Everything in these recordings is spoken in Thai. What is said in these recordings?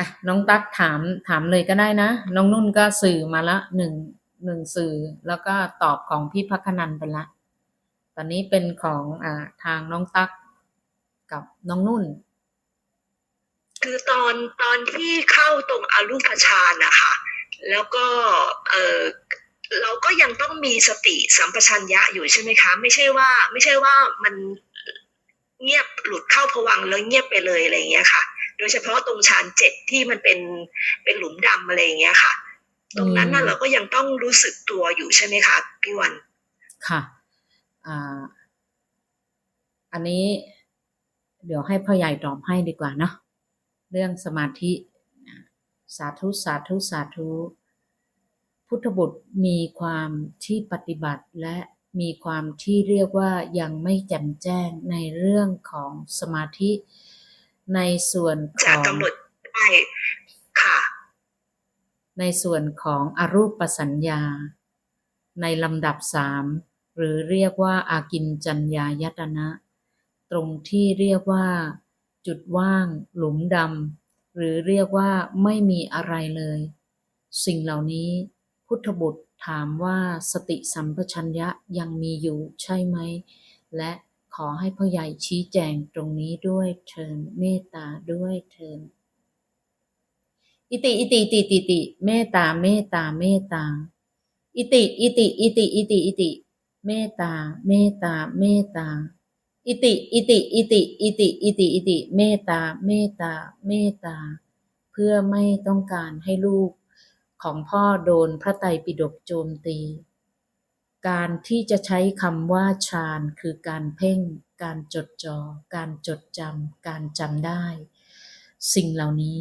อะน้องตั๊กถามถามเลยก็ได้นะ น้องนุ่นก็สื่อมาละหนึ่งหนึ่งสื่อแล้วก็ตอบของพี่พักนันไปละ ตอนนี้เป็นของอ่าทางน้องตั๊กกับน้องนุ่น คือตอนตอนที่เข้าตรงอารูปฌานนะคะ แล้วก็เออเราก็ยังต้องมีสติสัมปชัญญะอยู่ใช่ไหมคะ ไม่ใช่ว่า ไม่ใช่ว่ามันเงียบหลุดเข้าผวังแล้วเงียบไปเลยอะไรอย่างเงี้ยค่ะ โดยเฉพาะตรงฌานเจ็ดที่มันเป็นเป็นหลุมดำอะไรอย่างเงี้ยค่ะ ตรงนั้นน่ะอืมเราก็ยังต้องรู้สึกตัวอยู่ใช่ไหมคะพี่วัน ค่ะอ่าอันนี้เดี๋ยวให้พ่อใหญ่ตอบให้ดีกว่าเนาะเรื่องสมาธิอ่าสาธุสาธุสาธุ พุทธบุตรมีความที่ปฏิบัติและมีความที่เรียกว่ายังไม่แจ่มแจ้งในเรื่องของสมาธิ ในส่วนขจะองกำหนดได้ค่ะ ในส่วนของอรูปสัญญา ในลำดับสามหรือเรียกว่าอากินจัญญายตนะ ตรงที่เรียกว่า จุดว่าง หลุมดำหรือเรียกว่าไม่มีอะไรเลย สิ่งเหล่านี้พุทธบุตรถามว่าสติสัมปชัญญะยังมีอยู่ใช่ไหม และ ขอให้พ่อใหญ่ชี้แจงตรงนี้ด้วยเทินเมตตาด้วยเทินอิติอิติอิติอิติอิติเมตตาเมตตาเมตตาอิติอิติอิติอิติอิติเมตตาเมตตาเมตตาอิติอิติอิติอิติอิติอิติเมตตาเมตตาเมตตา เพื่อไม่ต้องการให้ลูกของพ่อโดนพระไตรปิฎกโจมตี การที่จะใช้คำว่าฌานคือการเพ่ง การจดจอ่อ การจดจำ การจำได้ สิ่งเหล่านี้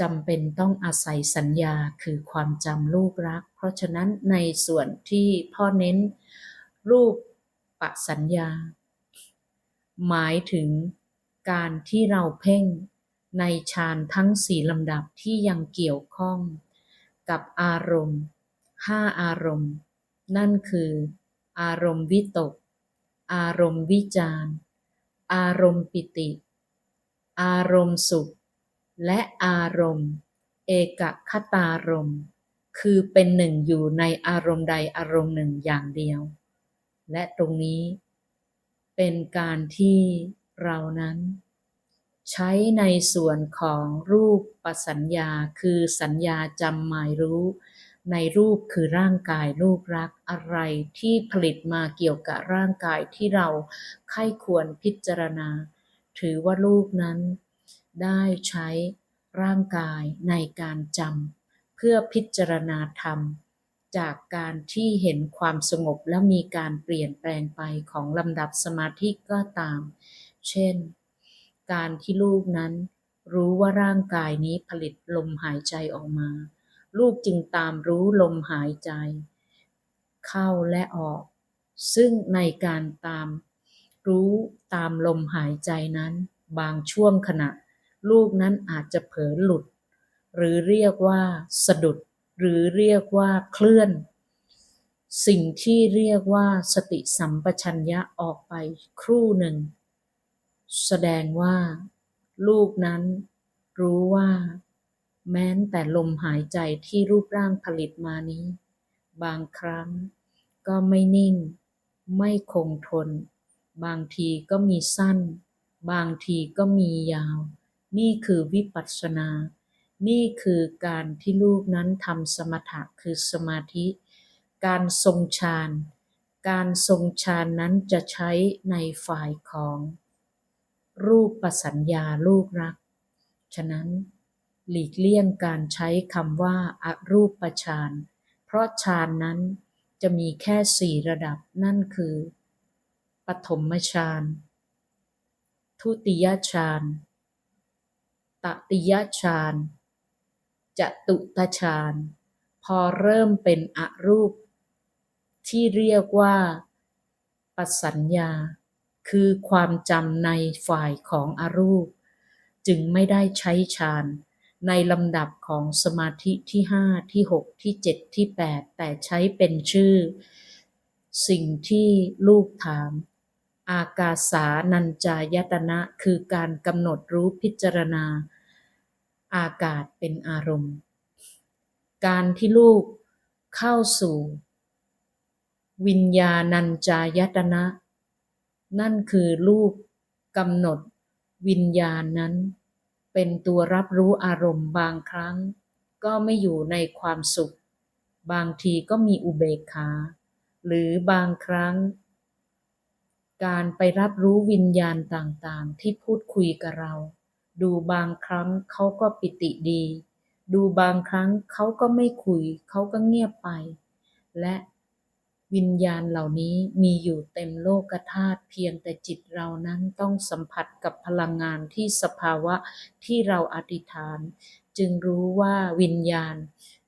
จำเป็นต้องอาศัยสัญญาคือความจำลูกรัก เพราะฉะนั้นในส่วนที่พ่อเน้นรูปปะสัญญา หมายถึงการที่เราเพ่งในฌานทั้งสี่ลำดับที่ยังเกี่ยวข้อง กับอารมณ์ห้าอารมณ์ นั่นคือ อารมณ์วิตก อารมณ์วิจารอารมณ์ปิติ อารมณ์สุข และอารมณ์ เอกคตารมณ์คือเป็นหนึ่งอยู่ในอารมณ์ใดอารมณ์หนึ่งอย่างเดียว และตรงนี้ เป็นการที่เรานั้น ใช้ในส่วนของรูปประสัญญาคือสัญญาจำหมายรู้ ในรูปคือร่างกายรูปรักอะไรที่ผลิตมาเกี่ยวกับร่างกายที่เราใคร่ควรพิจารณา ถือว่ารูปนั้น ได้ใช้ร่างกายในการจำเพื่อพิจารณาธรรม จากการที่เห็นความสงบและมีการเปลี่ยนแปลงไปของลำดับสมาธิก็ตาม เช่น การที่ลูกนั้น รู้ว่าร่างกายนี้ผลิตลมหายใจออกมา ลูกจึงตามรู้ลมหายใจ เข้าและออก ซึ่งในการตามรู้ตามลมหายใจนั้น บางช่วงขณะ ลูกนั้นอาจจะเผลอหลุด หรือเรียกว่าสะดุด หรือเรียกว่าเคลื่อน สิ่งที่เรียกว่าสติสัมปชัญญะออกไปครู่หนึ่ง แสดงว่า ลูกนั้นรู้ว่า แม้นแต่ลมหายใจที่รูปร่างผลิตมานี้ บางครั้งก็ไม่นิ่ง ไม่คงทน บางทีก็มีสั้น บางทีก็มียาว นี่คือวิปัสสนา นี่คือการที่ลูกนั้นทำสมถะคือสมาธิ การทรงฌานการทรงฌานนั้นจะใช้ในฝ่ายของ รูปประสัญญาลูกรัก ฉะนั้น หลีกเลี่ยงการใช้คำว่าอารูปฌาน เพราะฌานนั้นจะมีแค่สี่ระดับนั่นคือ ปฐมฌาน ทุติยฌาน ตติยฌานจตุตฌาน พอเริ่มเป็นอรูป ที่เรียกว่า ปัสสัญญา คือความจำในฝ่ายของอรูป จึงไม่ได้ใช้ฌาน ในลำดับของสมาธิที่ห้าที่หกที่เจ็ดที่แปดแต่ใช้เป็นชื่อ สิ่งที่ลูกถาม อากาสานัญจายตนะคือการกำหนดรู้พิจารณา อากาศเป็นอารมณ์ การที่ลูกเข้าสู่ วิญญาณัญจายตนะ นั่นคือลูกกำหนดวิญญาณนั้น เป็นตัวรับรู้อารมณ์บางครั้ง ก็ไม่อยู่ในความสุข บางทีก็มีอุเบกขา หรือบางครั้ง การไปรับรู้วิญญาณต่างๆ ที่พูดคุยกับเรา ดูบางครั้งเขาก็ปิติดี ดูบางครั้งเขาก็ไม่คุย เขาก็เงียบไป และ วิญญาณเหล่านี้มีอยู่เต็มโลกธาตุเพียงแต่จิตเรานั้นต้องสัมผัสกับพลังงานที่สภาวะที่เราอธิษฐาน จึงรู้ว่าวิญญาณ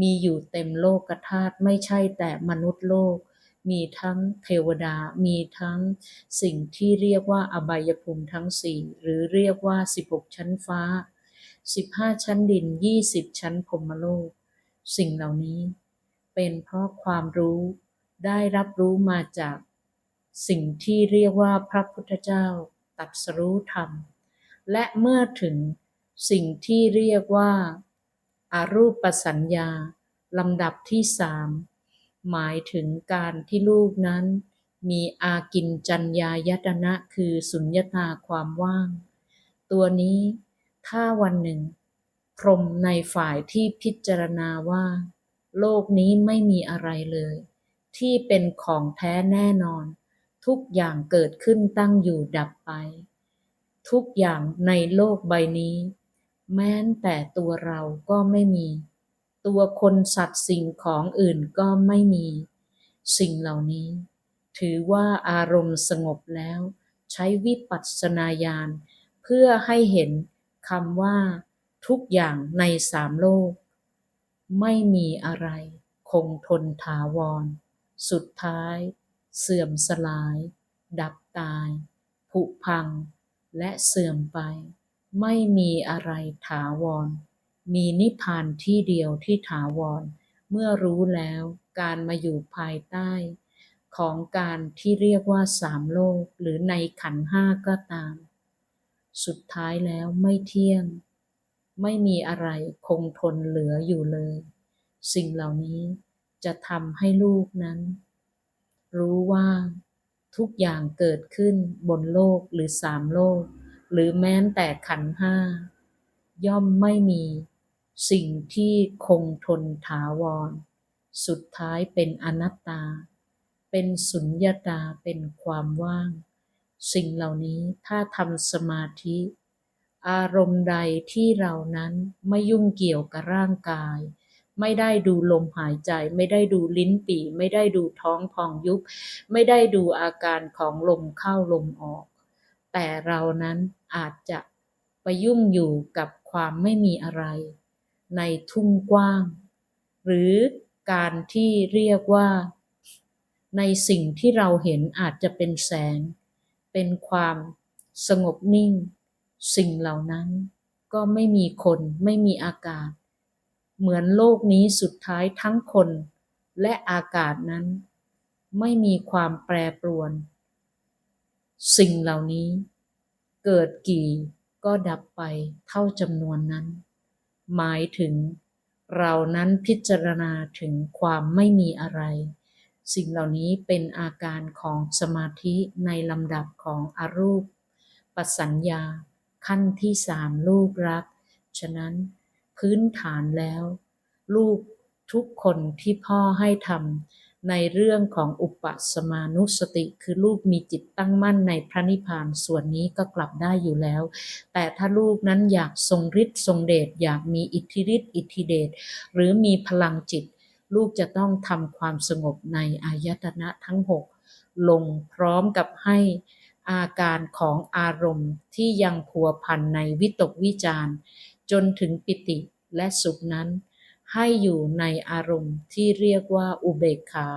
มีอยู่เต็มโลกธาตุไม่ใช่แต่มนุษย์โลก มีทั้งเทวดา มีทั้งสิ่งที่เรียกว่าอบายภูมิทั้งสี่หรือเรียกว่า 16 ชั้นฟ้า 15 ชั้นดิน 20 ชั้นพรมโลก สิ่งเหล่านี้ เป็นเพราะความรู้ ได้รับรู้มาจากสิ่งที่เรียกว่าพระพุทธเจ้าตรัสรู้ธรรม และเมื่อถึงสิ่งที่เรียกว่าอารูปสัญญาลำดับที่สามหมายถึงการที่ลูกนั้น มีอากินจัญญายตนะคือสุญญตาความว่าง ตัวนี้ถ้าวันหนึ่ง พรหมในฝ่ายที่พิจารณาว่า โลกนี้ไม่มีอะไรเลย ที่เป็นของแท้แน่นอน ทุกอย่างเกิดขึ้นตั้งอยู่ดับไป ทุกอย่างในโลกใบนี้ แม้แต่ตัวเราก็ไม่มี ตัวคนสัตว์สิ่งของอื่นก็ไม่มี สิ่งเหล่านี้ ถือว่าอารมณ์สงบแล้ว ใช้วิปัสสนาญาณเพื่อให้เห็นคำว่า ทุกอย่างในสามโลก ไม่มีอะไรคงทนถาวร สุดท้าย เสื่อมสลาย ดับตาย ผุพัง และเสื่อมไป ไม่มีอะไรถาวร มีนิพพานที่เดียวที่ถาวร เมื่อรู้แล้วการมาอยู่ภายใต้ ของการที่เรียกว่าสามโลกหรือในขันห้าก็ตาม สุดท้ายแล้วไม่เที่ยง ไม่มีอะไรคงทนเหลืออยู่เลย สิ่งเหล่านี้ จะทำให้ลูกนั้น รู้ว่าทุกอย่างเกิดขึ้นบนโลกหรือสามโลก หรือแม้แต่ขันห้า ย่อมไม่มีสิ่งที่คงทนถาวร สุดท้ายเป็นอนัตตา เป็นสุญญตาเป็นความว่าง สิ่งเหล่านี้ถ้าทำสมาธิ อารมณ์ใดที่เรานั้นไม่ยุ่งเกี่ยวกับร่างกาย ไม่ได้ดูลมหายใจ ไม่ได้ดูลิ้นปี่ ไม่ได้ดูท้องพองยุบ ไม่ได้ดูอาการของลมเข้าลมออก แต่เรานั้นอาจจะไปยุ่งอยู่กับความไม่มีอะไร ในทุ่งกว้าง หรือการที่เรียกว่า ในสิ่งที่เราเห็นอาจจะเป็นแสง เป็นความสงบนิ่ง สิ่งเหล่านั้นก็ไม่มีคนไม่มีอากาศ เหมือนโลกนี้สุดท้ายทั้งคนและอากาศนั้น ไม่มีความแปรปรวน สิ่งเหล่านี้ เกิดกี่ก็ดับไปเท่าจำนวนนั้น หมายถึง เรานั้นพิจารณาถึงความไม่มีอะไร สิ่งเหล่านี้เป็นอาการของสมาธิในลำดับของอรูป ปัสัญญา ขั้นที่สามลูกรัก ฉะนั้น พื้นฐานแล้ว ลูกทุกคนที่พ่อให้ทำในเรื่องของอุปสมานุสติ คือลูกมีจิตตั้งมั่นในพระนิพพานส่วนนี้ก็กลับได้อยู่แล้ว แต่ถ้าลูกนั้นอยากทรงฤทธิ์ทรงเดชอยากมีอิทธิฤทธิ์อิทธิเดชหรือมีพลังจิต ลูกจะต้องทำความสงบในอายตนะทั้งหกลงพร้อมกับให้อาการของอารมณ์ที่ยังพัวพันในวิตกวิจารณ์จนถึงปิติ และสุขนั้น ให้อยู่ในอารมณ์ที่เรียกว่าอุเบกขา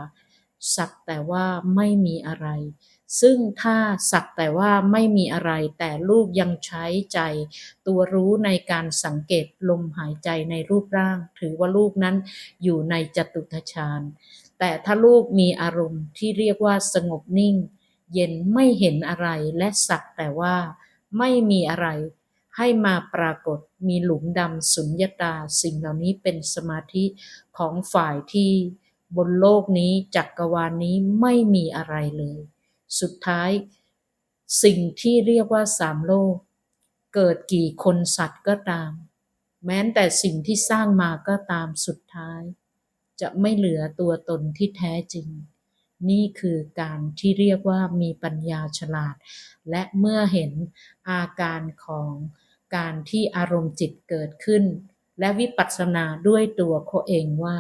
สักแต่ว่าไม่มีอะไร ซึ่งถ้าสักแต่ว่าไม่มีอะไร แต่ลูกยังใช้ใจ ตัวรู้ในการสังเกตลมหายใจในรูปร่าง ถือว่าลูกนั้นอยู่ในจตุทชาญแต่ถ้าลูกมีอารมณ์ที่เรียกว่าสงบนิ่ง เย็นไม่เห็นอะไรและสักแต่ว่าไม่มีอะไร ให้มาปรากฏมีหลุมดำสุญญตา สิ่งเหล่านี้เป็นสมาธิของฝ่ายที่บนโลกนี้จักกรวาลนี้ไม่มีอะไรเลย สุดท้าย สิ่งที่เรียกว่าสามโลก เกิดกี่คนสัตว์ก็ตาม แม้แต่สิ่งที่สร้างมาก็ตามสุดท้าย จะไม่เหลือตัวตนที่แท้จริง นี่คือการที่เรียกว่ามีปัญญาฉลาด และเมื่อเห็นอาการของ การที่อารมณ์จิตเกิดขึ้น และวิปัสสนาด้วยตัวเขาเองว่า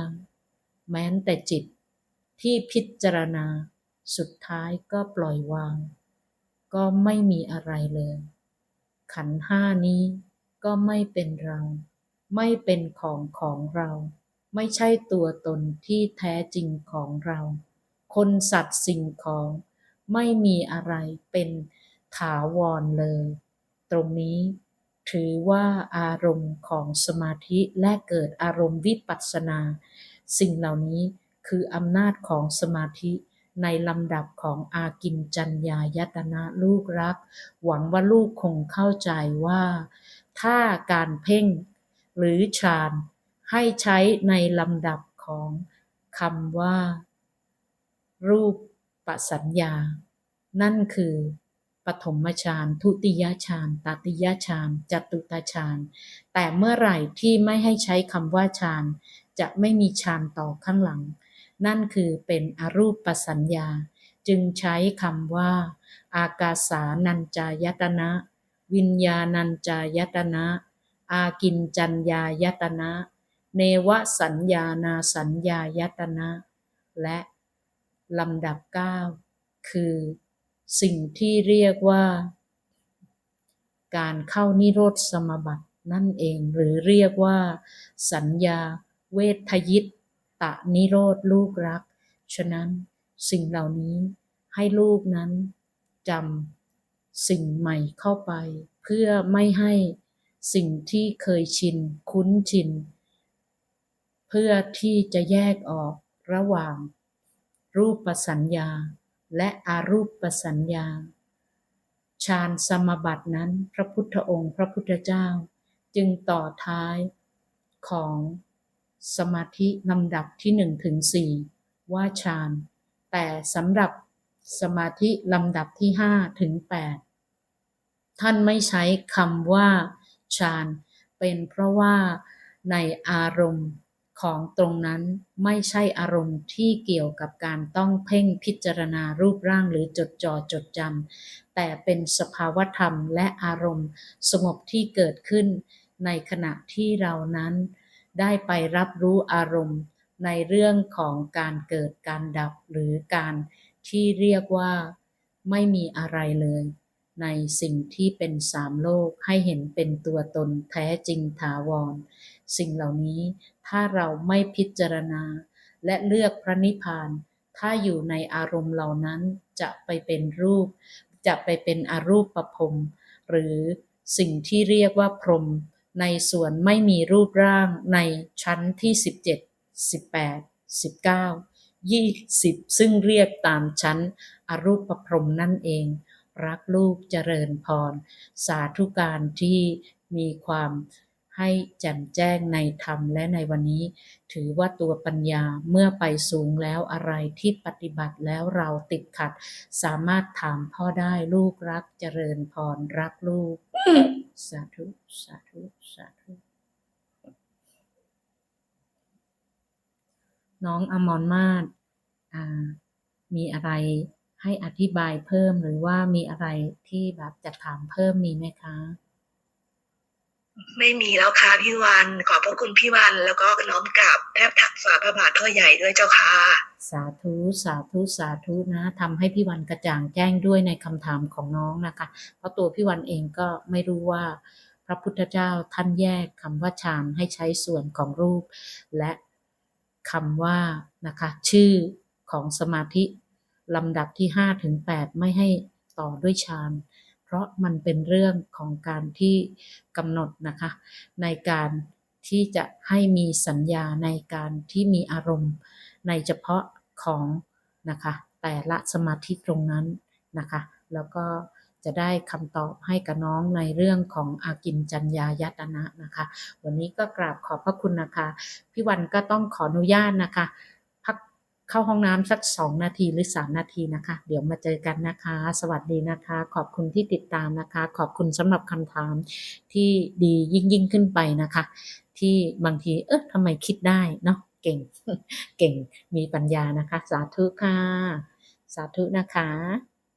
แม้นแต่จิตที่พิจารณา สุดท้ายก็ปล่อยวาง ก็ไม่มีอะไรเลย ขันห้านี้ก็ไม่เป็นเรา ไม่เป็นของของเรา ไม่ใช่ตัวตนที่แท้จริงของเรา คนสัตว์สิ่งของ ไม่มีอะไรเป็นถาวรเลย ตรงนี้ ถือว่าอารมณ์ของสมาธิและเกิดอารมณ์วิปัสสนา สิ่งเหล่านี้คืออำนาจของสมาธิในลำดับของอากินจัญญายตนะลูกรัก หวังว่าลูกคงเข้าใจว่า ถ้าการเพ่งหรือฌานให้ใช้ในลำดับของคำว่า รูปปสัญญา นั่นคือ ปฐมฌานทุติยฌานตติยฌานจตุตฌานแต่เมื่อไหร่ที่ไม่ให้ใช้คำว่าฌานจะไม่มีฌานต่อข้างหลัง นั่นคือเป็นอรูปปสัญญา จึงใช้คำว่า อากาสานัญจายตนะ วิญญาณัญจายตนะ อากินจัญญายตนะ เนวสัญญานาสัญญายตนะ และลำดับ 9 คือ สิ่งที่เรียกว่า การเข้านิโรธสมบัตินั่นเอง หรือเรียกว่า สัญญาเวทยิตตะนิโรธลูกรัก ฉะนั้นสิ่งเหล่านี้ให้ลูกนั้นจำสิ่งใหม่เข้าไป เพื่อไม่ให้สิ่งที่เคยชิน คุ้นชิน เพื่อที่จะแยกออกระหว่างรูปสัญญา และอารูปสัญญาฌานสมบัตินั้นพระพุทธองค์พระพุทธเจ้า จึงต่อท้ายของสมาธิลำดับที่หนึ่งถึงสี่ว่าฌาน แต่สำหรับสมาธิลำดับที่ห้าถึงแปดท่านไม่ใช้คำว่าฌาน เป็นเพราะว่าในอารมณ์ ของตรงนั้นไม่ใช่อารมณ์ที่เกี่ยวกับการต้องเพ่งพิจารณารูปร่างหรือจดจ่อจดจำแต่เป็นสภาวธรรมและอารมณ์สงบที่เกิดขึ้น ในขณะที่เรานั้น ได้ไปรับรู้อารมณ์ในเรื่องของการเกิดการดับหรือการที่เรียกว่า ไม่มีอะไรเลย ในสิ่งที่เป็นสามโลกให้เห็นเป็นตัวตนแท้จริงถาวร สิ่งเหล่านี้ ถ้าเราไม่พิจารณา และเลือกพระนิพพาน ถ้าอยู่ในอารมณ์เหล่านั้นจะไปเป็นรูป จะไปเป็นอรูปประพรมหรือสิ่งที่เรียกว่าพรม ในส่วนไม่มีรูปร่างในชั้นที่ 17 18 19 20 ซึ่งเรียกตามชั้นอรูปประพรมนั่นเอง รักลูกเจริญพร สาธุการที่มีความ ให้แจ่มแจ้งในธรรมและในวันนี้ ถือว่าตัวปัญญาเมื่อไปสูงแล้วอะไรที่ปฏิบัติแล้วเราติดขัด สามารถถามพ่อได้ลูกรักเจริญพรรักลูก สาธุ สาธุ สาธุ น้องอมรมาศมีอะไรให้อธิบายเพิ่มหรือว่ามีอะไรที่แบบจะถามเพิ่มมีไหมคะ ไม่มีแล้วค่ะพี่วันขอบพระคุณพี่วันแล้วก็น้อมกราบแทบถักฝ่าพระบาทพ่อใหญ่ด้วยเจ้าค่ะ สาธุสาธุสาธุนะทำให้พี่วันกระจ่างแจ้งด้วยในคำถามของน้องนะคะ เพราะตัวพี่วันเองก็ไม่รู้ว่า พระพุทธเจ้าท่านแยกคำว่าฌานให้ใช้ส่วนของรูป และคำว่านะคะชื่อของสมาธิลำดับที่5ถึง8ไม่ให้ต่อด้วยฌาน เพราะมันเป็นเรื่องของการที่กำหนดนะคะ ในการที่จะให้มีสัญญาในการที่มีอารมณ์ในเฉพาะของนะคะแต่ละสมาธิตรงนั้นนะคะ แล้วก็จะได้คำตอบให้กับน้องในเรื่องของอากินจัญญายตนะนะคะ วันนี้ก็กราบขอบพระคุณนะคะ พี่วันก็ต้องขออนุญาตนะคะ เข้าห้องน้ำสักสองนาทีหรือสามนาทีนะคะ เดี๋ยวมาเจอกันนะคะ สวัสดีนะคะ ขอบคุณที่ติดตามนะคะ ขอบคุณสำหรับคำถามที่ดียิ่งยิ่งขึ้นไปนะคะ ที่บางทีเออทำไมคิดได้เนาะเก่งเก่งมีปัญญานะคะ สาธุค่ะ สาธุนะคะ